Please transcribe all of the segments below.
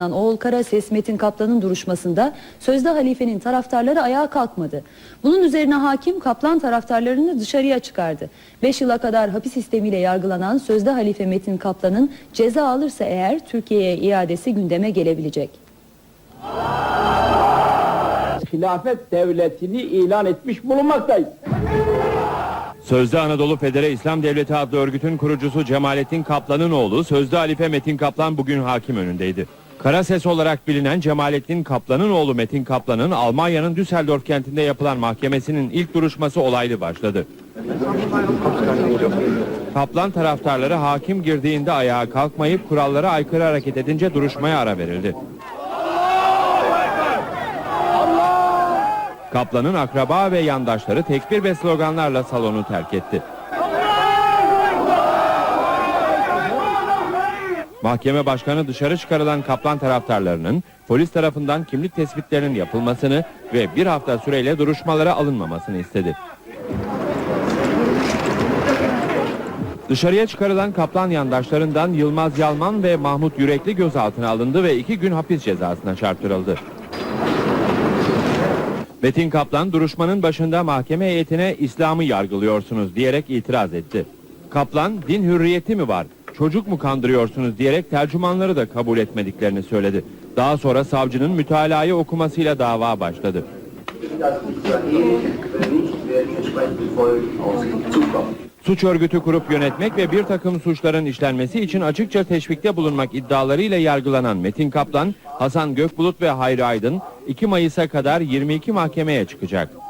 Oğul Karases Metin Kaplan'ın duruşmasında sözde halifenin taraftarları ayağa kalkmadı. Bunun üzerine hakim Kaplan taraftarlarını dışarıya çıkardı. 5 yıla kadar hapis sistemiyle yargılanan sözde halife Metin Kaplan'ın ceza alırsa eğer Türkiye'ye iadesi gündeme gelebilecek. hilafet devletini ilan etmiş bulunmaktayız. Sözde Anadolu Federe İslam Devleti adlı örgütün kurucusu Cemalettin Kaplan'ın oğlu Sözde Halife Metin Kaplan bugün hakim önündeydi. Kara ses olarak bilinen Cemalettin Kaplan'ın oğlu Metin Kaplan'ın Almanya'nın Düsseldorf kentinde yapılan mahkemesinin ilk duruşması olaylı başladı. Kaplan taraftarları hakim girdiğinde ayağa kalkmayıp kurallara aykırı hareket edince duruşmaya ara verildi. Kaplan'ın akraba ve yandaşları tekbir ve sloganlarla salonu terk etti. Mahkeme başkanı dışarı çıkarılan Kaplan taraftarlarının polis tarafından kimlik tespitlerinin yapılmasını ve bir hafta süreyle duruşmalara alınmamasını istedi. Dışarıya çıkarılan Kaplan yandaşlarından Yılmaz Yalman ve Mahmut Yürekli gözaltına alındı ve iki gün hapis cezasına çarptırıldı. Metin Kaplan duruşmanın başında mahkeme heyetine İslam'ı yargılıyorsunuz diyerek itiraz etti. Kaplan din hürriyeti mi var, çocuk mu kandırıyorsunuz diyerek tercümanları da kabul etmediklerini söyledi. Daha sonra savcının mütalayı okumasıyla dava başladı. Suç örgütü kurup yönetmek ve bir takım suçların işlenmesi için açıkça teşvikte bulunmak iddialarıyla yargılanan Metin Kaplan, Hasan Gökbulut ve Hayri Aydın 2 Mayıs'a kadar 22 mahkemeye çıkacak.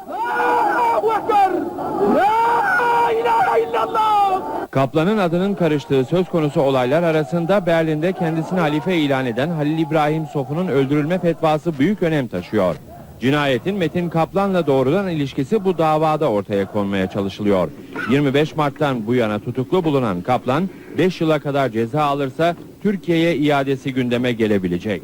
Kaplan'ın adının karıştığı söz konusu olaylar arasında Berlin'de kendisini halife ilan eden Halil İbrahim Sofu'nun öldürülme fetvası büyük önem taşıyor. Cinayetin Metin Kaplan'la doğrudan ilişkisi bu davada ortaya konmaya çalışılıyor. 25 Mart'tan bu yana tutuklu bulunan Kaplan 5 yıla kadar ceza alırsa Türkiye'ye iadesi gündeme gelebilecek.